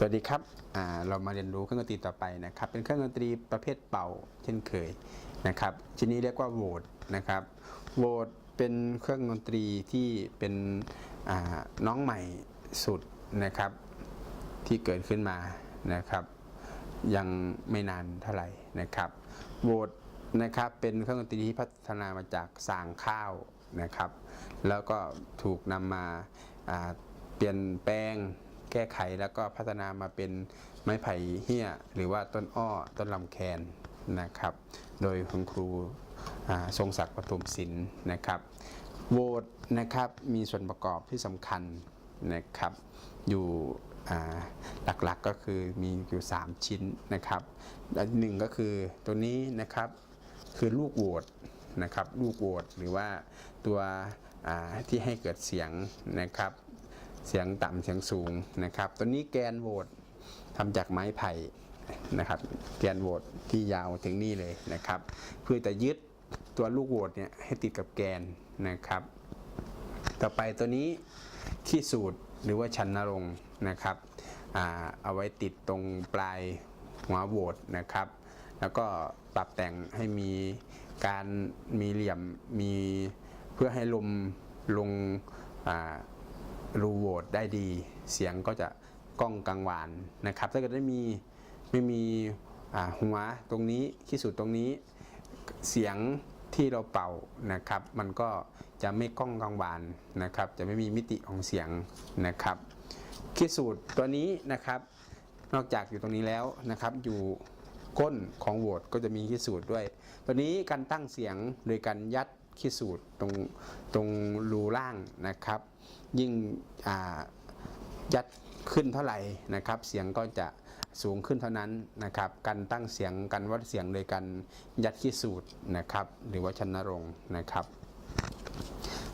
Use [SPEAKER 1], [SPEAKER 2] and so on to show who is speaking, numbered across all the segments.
[SPEAKER 1] สวัสดีครับเรามาเรียนรู้เครื่องดนตรีต่อไปนะครับ เป็นเครื่องดนตรีประเภทเป่า เช่นเคยนะครับชิ้นนี้เรียกว่าโวตนะครับโวตเป็นเครื่องดนตรีที่เป็นน้องใหม่สุดนะครับ ที่เกิดขึ้นมานะครับ ยังไม่นานเท่าไหร่นะครับโวตนะครับเป็นเครื่องดนตรีที่พัฒนามาจากสางข้าวนะครับ แล้วก็ถูกนำมาอ่าเปลี่ยนแปลง แก้ไขแล้วก็พัฒนามาเป็นไม้ไผ่เหี้ย หรือว่าต้นอ้อต้นลำแคนนะครับ โดยคุณครูทรงศักดิ์ปฐุมศิลป์นะครับโหวตนะครับมีส่วนประกอบที่สำคัญนะครับ อยู่หลักๆก็คือมีอยู่ 3 ชิ้นนะครับหนึ่งก็คือตัวนี้นะครับคือลูกโหวตนะครับลูกโหวตหรือว่าตัวที่ให้เกิดเสียงนะครับ เสียงต่ำเสียงสูงนะครับ ตัวนี้แกนโหวตทำจากไม้ไผ่นะครับแกนโหวตที่ยาวถึงนี่เลยนะครับ เพื่อจะยึดตัวลูกโหวตเนี่ยให้ติดกับแกนนะครับ ต่อไปตัวนี้ขี้สูตรหรือว่าชันนรงนะครับอเอาไว้ติดตรงปลายหัวโหวตนะครับ แล้วก็ปรับแต่งให้มีการมีเหลี่ยมมีเพื่อให้ลมลงอ่า รูโหวตได้ดี เสียงก็จะก้องกังวานนะครับ ถ้าเกิดไม่มีไม่มีหัวตรงนี้ที่สุดตรงนี้เสียงที่เราเป่านะครับ มันก็จะไม่ก้องกังวานนะครับ จะไม่มีมิติของเสียงนะครับคีสูตรตัวนี้นะครับ นอกจากอยู่ตรงนี้แล้วนะครับ อยู่ก้นของโหวตก็จะมีคีสูตรด้วย ตัวนี้การตั้งเสียงโดยการยัด คีสูตรตรงตรงรูล่างนะครับ ยิ่งยัดขึ้นเท่าไหร่นะครับ เสียงก็จะสูงขึ้นเท่านั้นนะครับการตั้งเสียงการวัดเสียงโดยการยัดขี้สูตรนะครับ หรือว่าชันนรงค์นะครับ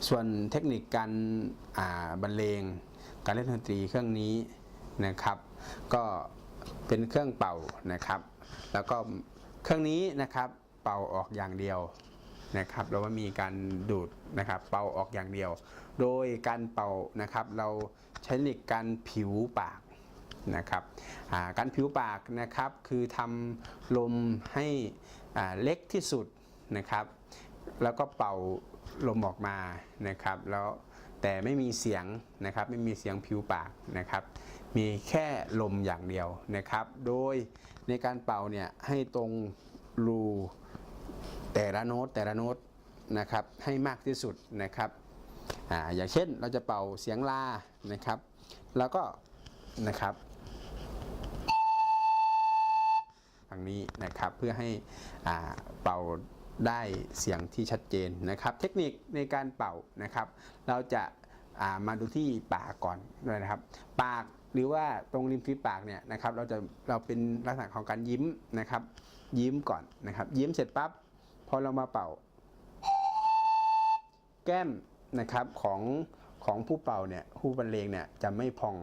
[SPEAKER 1] ส่วนเทคนิคการบรรเลง การเล่นดนตรีเครื่องนี้นะครับ ก็เป็นเครื่องเป่านะครับ แล้วก็เครื่องนี้นะครับเป่าออกอย่างเดียว นะครับเราไม่มีการดูดนะครับเป่าออกอย่างเดียว โดยการเป่านะครับเราใช้เทคนิคการผิวปากนะครับการผิวปากนะครับคือทำลมให้เล็กที่สุดนะครับแล้วก็เป่าลมออกมานะครับแล้วแต่ไม่มีเสียงนะครับไม่มีเสียงผิวปากนะครับ มีแค่ลมอย่างเดียวนะครับ โดยในการเป่าเนี่ยให้ตรงรู แต่ละโน้ตแต่ละโน้ตนะครับให้มากที่สุดนะครับอาอย่างเช่นเราจะเป่าเสียงลานะครับ แล้วก็นะครับทางนี้นะครับเพื่อให้อ่าเป่าได้เสียงที่ชัดเจนนะครับ เทคนิคในการเป่านะครับ เราจะามาดูที่ปากก่อนด้วยนะครับ ปากหรือว่าตรงริมฝีปากเนี่ยนะครับ เราจะเราเป็นลักษณะของการยิ้มนะครับ ยิ้มก่อนนะครับ ยิ้มเสร็จปั๊บ อเรามาเป่า แก้มนะครับของของผู้เป่าเนี่ยผู้บรรเลงเนี่ยจะไม่พอง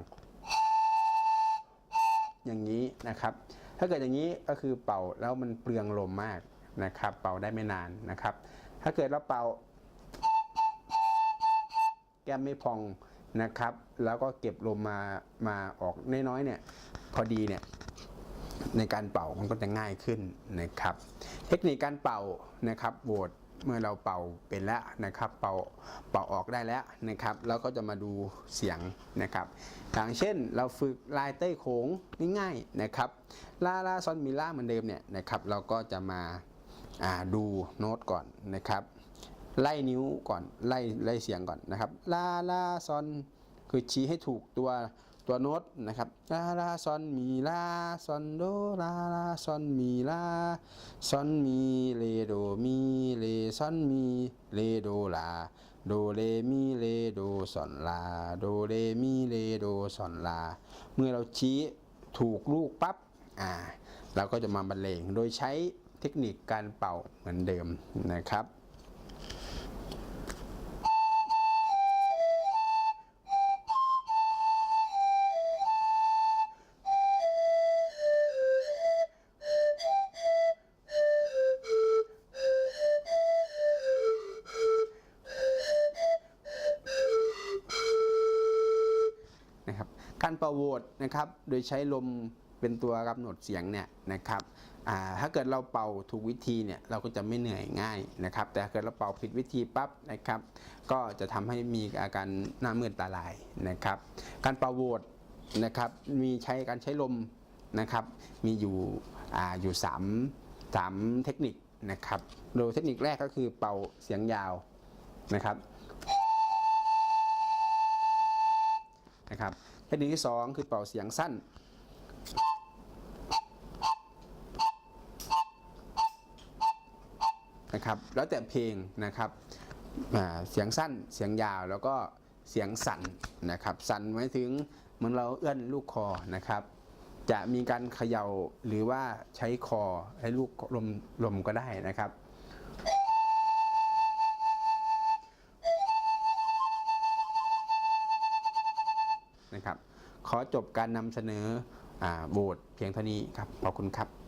[SPEAKER 1] อย่างนี้นะครับ ถ้าเกิดอย่างนี้ก็คือเป่าแล้วมันเปลืองลมมากนะครับ เป่าได้ไม่นานนะครับ ถ้าเกิดเราเป่า แก้มไม่พองนะครับ แล้วก็เก็บลมมามาออกน้อยๆเนี่ย พอดีเนี่ย ในการเป่ามันก็จะง่ายขึ้นนะครับ เทคนิคการเป่านะครับโหวตเมื่อเราเป่าเป็นแล้วนะครับ เป่าเป่าออกได้แล้วนะครับแล้วก็จะมาดูเสียงนะครับอย่างเช่นเราฝึกลายเต้โขงง่ายๆนะครับลาลาซอนมิล่าเหมือนเดิมเนี่ยนะครับ เราก็จะมาาดูโน้ตก่อนนะครับ ไล่นิ้วก่อนไล่ไล่เสียงก่อนนะครับลาลาซอนคือชี้ให้ถูกตัว ตัวโน้ตนะครับลาลาซอนมีลาซอนโดลาลาซอนมีลาซอนมีเลโดมีเลซอนมีเลโดลาโดเลมีเลโดซอนลาโดเลมีเลโดซอนลา เมื่อเราชี้ถูกลูกปั๊บอ่าเราก็จะมาบรรเลงโดยใช้เทคนิคการเป่าเหมือนเดิมนะครับ การเป่าโหวตนะครับ โดยใช้ลมเป็นตัวกำหนดเสียงเนี่ยนะครับถ้าเกิดเราเป่าถูกวิธีเนี่ยเราก็จะไม่เหนื่อยง่ายนะครับ แต่ถ้าเกิดเราเป่าผิดวิธีปั๊บนะครับ ก็จะทำให้มีอาการหน้ามืดตาลายนะครับ การเป่าโหวตนะครับมีใช้การใช้ลมนะครับ มีอยู่อ่าอยู่3 3เทคนิคนะครับ โดยเทคนิคแรกก็คือเป่าเสียงยาวนะครับนะครับ เทคนิคที่ 2 คือเป่าเสียงสั้น นะครับ แล้วแต่เพลงนะครับเสียงสั้นเสียงยาวแล้วก็เสียงสั่นนะครับ สั่นหมายถึงเหมือนเราเอื้อนลูกคอนะครับ จะมีการเขย่าหรือว่าใช้คอให้ลูกลมลมก็ได้นะครับ ขอจบการนำเสนอโหวตเพียงเท่านี้ครับ ขอบคุณครับ